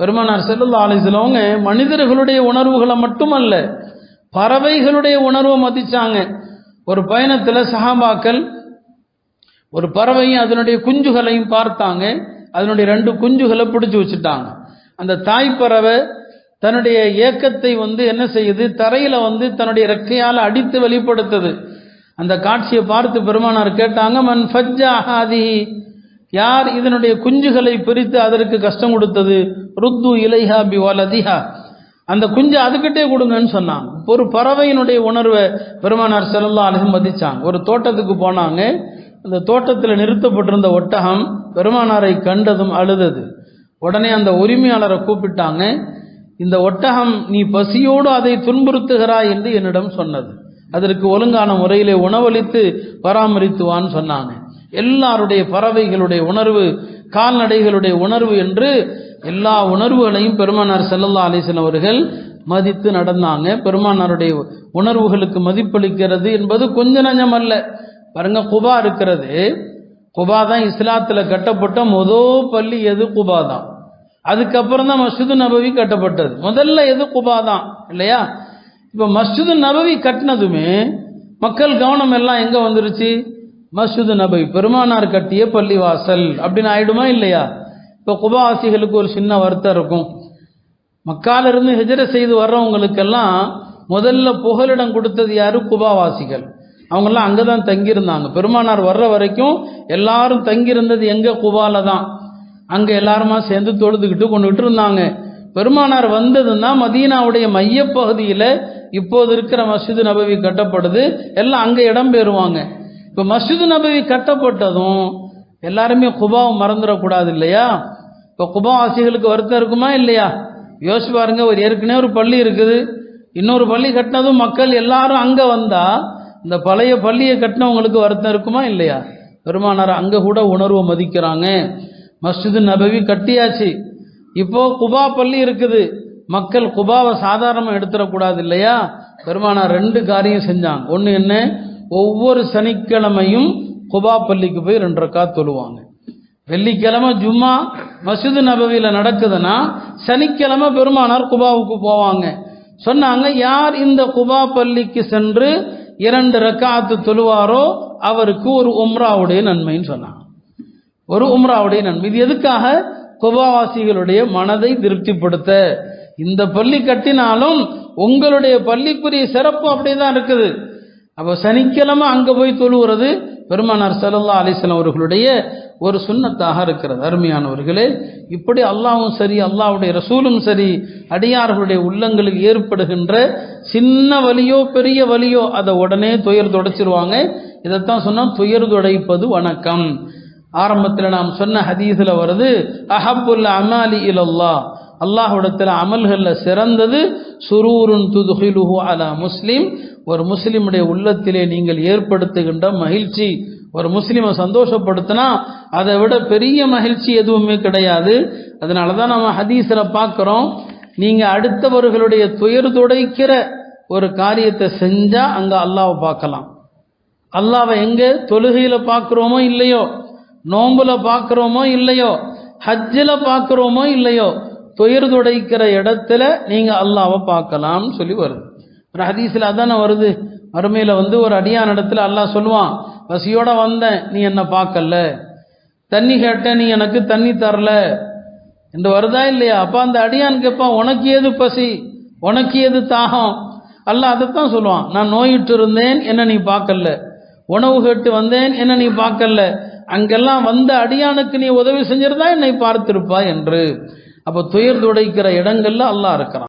பெருமானார் செல்லல்லா அலிஸ்லவங்க மனிதர்களுடைய உணர்வுகளை மட்டுமல்ல பறவைகளுடைய உணர்வை மதிச்சாங்க. ஒரு பயணத்தில் சஹாபாக்கள் ஒரு பறவையும் அதனுடைய குஞ்சுகளையும் பார்த்தாங்க. அதனுடைய ரெண்டு குஞ்சுகளை பிடிச்சி வச்சுட்டாங்க. அந்த தாய் பறவை தன்னுடைய ஏக்கத்தை வந்து என்ன செய்யுது? தரையில வந்து தன்னுடைய ரெக்கையால் அடித்து வெளிப்படுத்துது. அந்த காட்சியை பார்த்து பெருமானார் கேட்டாங்க மன் ஃபஜ்ஜா ஹாதிஹி? யார் இதனுடைய குஞ்சுகளை பிரித்து அதற்கு கஷ்டம் கொடுத்தது? ருத்து இலைஹா பி வலதிஹா அந்த குஞ்சை அதுக்கிட்டே கொடுங்கன்னு சொன்னாங்க ஒரு பறவையினுடைய உணர்வை பெருமானார் செல்லா அலிசம் மதிச்சாங்க. ஒரு தோட்டத்துக்கு போனாங்க. அந்த தோட்டத்தில் நிறுத்தப்பட்டிருந்த ஒட்டகம் பெருமானாரை கண்டதும் அழுதது. உடனே அந்த உரிமையாளரை கூப்பிட்டாங்க. இந்த ஒட்டகம் நீ பசியோடு அதை துன்புறுத்துகிறாய் என்று என்னிடம் சொன்னது. அதற்கு ஒழுங்கான முறையிலே உணவளித்து பராமரித்துவான்னு சொன்னாங்க. எல்லாருடைய பறவைகளுடைய உணர்வு கால்நடைகளுடைய உணர்வு என்று எல்லா உணர்வுகளையும் பெருமானார் செல்லல்லா அலிசன் அவர்கள் மதித்து நடந்தாங்க. பெருமானாருடைய உணர்வுகளுக்கு மதிப்பளிக்கிறது என்பது கொஞ்ச நஞ்சம் அல்ல. பாருங்க குபா இருக்கிறது. குபா தான் இஸ்லாத்தில் கட்டப்பட்ட மொதோ பள்ளி எது குபா தான். அதுக்கப்புறம் தான் மஸ்ஜிது நபவி கட்டப்பட்டது. முதல்ல எது குபா தான் இல்லையா? இப்போ மஸ்ஜிது நபவி கட்டினதுமே மக்கள் கவனம் எல்லாம் எங்கே வந்துருச்சு? மஸ்ஜிது நபவி பெருமானார் கட்டிய பள்ளிவாசல். அப்படின்னு ஆயிடுமா இல்லையா? இப்போ குபாவாசிகளுக்கு ஒரு சின்ன வருத்தம் இருக்கும். மக்காலிருந்து ஹிஜர செய்து வர்றவங்களுக்கெல்லாம் முதல்ல புகலிடம் கொடுத்தது யாரு? குபாவாசிகள். அவங்கெல்லாம் அங்கே தான் தங்கியிருந்தாங்க. பெருமானார் வர்ற வரைக்கும் எல்லாரும் தங்கியிருந்தது எங்கே? குபால தான். அங்கே எல்லாருமா சேர்ந்து தொழுதுகிட்டு கொண்டுகிட்டு இருந்தாங்க. பெருமானார் வந்ததுன்னா மதீனாவுடைய மையப்பகுதியில் இப்போது இருக்கிற மஸ்ஜிது நபவி கட்டப்படுது. எல்லாம் அங்கே இடம் பெறுவாங்க. இப்போ மஸ்ஜிது நபவி கட்டப்பட்டதும் எல்லாருமே குபாவை மறந்துடக்கூடாது இல்லையா? இப்போ குபாவாசிகளுக்கு வருத்தம் இருக்குமா இல்லையா? யோசிச்சு பாருங்க ஒரு ஏற்கனவே ஒரு பள்ளி இருக்குது. இன்னொரு பள்ளி கட்டினதும் மக்கள் எல்லாரும் அங்கே வந்தா இந்த பழைய பள்ளியை கட்டினவங்களுக்கு வருத்தம் இருக்குமா இல்லையா? பெருமானார் அங்கே கூட உணர்வை மதிக்கிறாங்க. மஸ்ஜிது நபவி கட்டியாச்சு. இப்போ குபா பள்ளி இருக்குது. மக்கள் குபாவை சாதாரணமாக எடுத்துடக்கூடாது இல்லையா? பெருமானார் ரெண்டு காரியம் செஞ்சாங்க. ஒன்று என்ன? ஒவ்வொரு சனிக்கிழமையும் குபா பள்ளிக்கு போய் ரெண்டு ரக்கா தொழுவாங்க. வெள்ளிக்கிழமை ஜும்மா மசூது நபவியில் நடக்குதுன்னா சனிக்கிழமை பெருமானார் குபாவுக்கு போவாங்க. சொன்னாங்க யார் இந்த குபா பள்ளிக்கு சென்று இரண்டு ரக்காத்து தொழுவாரோ அவருக்கு ஒரு உம்ராவுடைய நன்மைன்னு சொன்னாங்க. ஒரு உம்ராவுடைய நன்மை. இது எதுக்காக? குபாவாசிகளுடைய மனதை திருப்திப்படுத்த. இந்த பள்ளி கட்டினாலும் உங்களுடைய பள்ளிக்குரிய சிறப்பு அப்படிதான் இருக்குது. அப்போ சனிக்கிழமை அங்கே போய் தொழுகிறது பெருமானார் சல்லா அலிஸ்லாம் அவர்களுடைய ஒரு சுண்ணத்தாக இருக்கிறது. அருமையானவர்களே இப்படி அல்லாவும் சரி அல்லாவுடைய ரசூலும் சரி அடியார்களுடைய உள்ளங்களுக்கு ஏற்படுகின்ற சின்ன வலியோ பெரிய வலியோ அதை உடனே துயர் துடைச்சிருவாங்க. இதைத்தான் சொன்னால் துயர் துடைப்பது வணக்கம். ஆரம்பத்தில் நாம் சொன்ன ஹதீஸில் வருது அஹப்புல் அமாலி இலல்லா அல்லாஹுடத்தில் அமல்களில் சிறந்தது சுரூருன் துதுஹிலுஹு அலா முஸ்லீம். ஒரு முஸ்லீமுடைய உள்ளத்திலே நீங்கள் ஏற்படுத்துகின்ற மகிழ்ச்சி ஒரு முஸ்லீமை சந்தோஷப்படுத்தினா அதை விட பெரிய மகிழ்ச்சி எதுவுமே கிடையாது. அதனால தான் நம்ம ஹதீஸில் பார்க்குறோம் நீங்கள் அடுத்தவர்களுடைய துயர் துடைக்கிற ஒரு காரியத்தை செஞ்சால் அங்கே அல்லாவை பார்க்கலாம். அல்லாவை எங்கே தொழுகையில் பார்க்குறோமோ இல்லையோ நோம்பில் பார்க்குறோமோ இல்லையோ ஹஜ்ஜில் பார்க்குறோமோ இல்லையோ துயர் துடைக்கிற இடத்துல நீங்கள் அல்லாவை பார்க்கலாம்னு சொல்லி வருது. ஒரு ஹதீஸில் அதானே வருது? அருமையில் வந்து ஒரு அடியான் இடத்துல அல்லாஹ் சொல்லுவான் பசியோட வந்தேன் நீ என்னை பார்க்கல. தண்ணி கேட்டேன் நீ எனக்கு தண்ணி தரல. என்று வருதா இல்லையா? அப்போ அந்த அடியான் கேட்பான் உனக்கு ஏது பசி? உனக்கு ஏது தாகம்? அல்ல அதைத்தான் சொல்லுவான் நான் நோயிட்டு இருந்தேன் என்ன நீ பார்க்கல. உணவு கேட்டு வந்தேன் என்ன நீ பார்க்கல. அங்கெல்லாம் வந்த அடியானுக்கு நீ உதவி செஞ்சிருந்தா என்னை பார்த்திருப்பா என்று. அப்போ துயர் துடைக்கிற இடங்கள்ல அல்லாஹ் இருக்கிறான்.